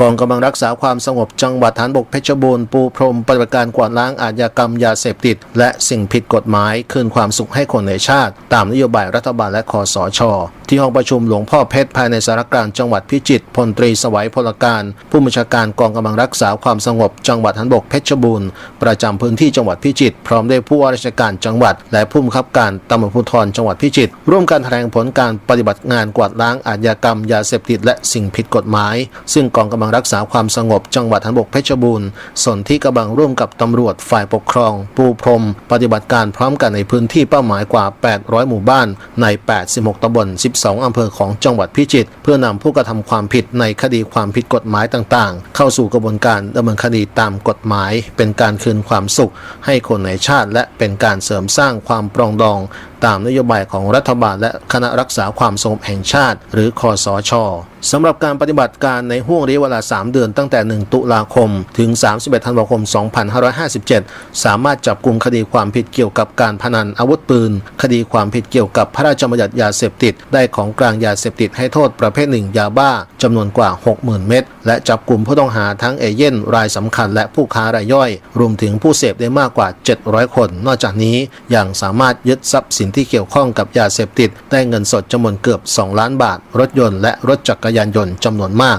กองกำลังรักษาความสงบจังหวัดฐานบกเพชรบูรณ์ปูพรมปฏิบัติการกวาดล้างอาชญากรรมยาเสพติด และสิ่งผิดกฎหมายคืนความสุขให้คนในชาติ ตามนโยบายรัฐบาลและคอสช ที่ห้องประชุมหลวงพ่อเพชรภายในสารกลางจังหวัดพิจิตรพลตรีสวัยพลการ ผู้บัญชาการกองกำลังรักษาความสงบ จังหวัดฐานบกเพชรบูรณ์ประจำพื้นที่จังหวัดพิจิตรพร้อมด้วยผู้ว่าราชการจังหวัด และผู้บังคับการตำรวจภูธรจังหวัดพิจิตรร่วมกันแถลงผลการปฏิบัติงานกวาดล้างอาชญากรรม ยาเสพติดและสิ่งผิดกฎหมาย ซึ่งกองกำลังรักษาความสงบ จังหวัดฐานบกเพชรบูรณ์ส่วนที่กำลังร่วมกับตำรวจฝ่ายปกครอง ปูพรม ปฏิบัติการพร้อมกันในพื้นที่เป้าหมายกว่า 800 หมู่บ้านใน 86ตำบล12 อำเภอของจังหวัดพิจิตรเพื่อนำผู้กระทำความผิดในคดีความผิดกฎหมายต่างๆ เข้าสู่กระบวนการดำเนินคดีตามกฎหมาย เป็นการคืนความสุข ให้คนในชาติและเป็นการเสริมสร้างความปรองดอง ตามนโยบายของรัฐบาลและคณะรักษาความสงบแห่งชาติ หรือคอสชสำหรับการปฏิบัติการในห่วงระยะเวลา 3 เดือนตั้งแต่ 1 ตุลาคม ถึง 31 ธันวาคม 2557 สามารถจับกลุ่มคดีความผิดเกี่ยวกับการพนันอาวุธปืน คดีความผิดเกี่ยวกับพระราชบัญญัติยาเสพติด ได้ของกลางยาเสพติดให้โทษประเภทหนึ่งยาบ้าจำนวนกว่า 60,000 เม็ด และจับกลุ่มผู้ต้องหาทั้งเอเย่นรายสำคัญและผู้ค้ารายย่อย รวมถึงผู้เสพได้มากกว่า 700 คน นอกจากนี้ยังสามารถยึดทรัพย์สินที่เกี่ยวข้องกับยาเสพติด ได้เงินสดจำนวนเกือบ 2 ล้านบาท รถยนต์และรถจักรยานยนต์จำนวนมาก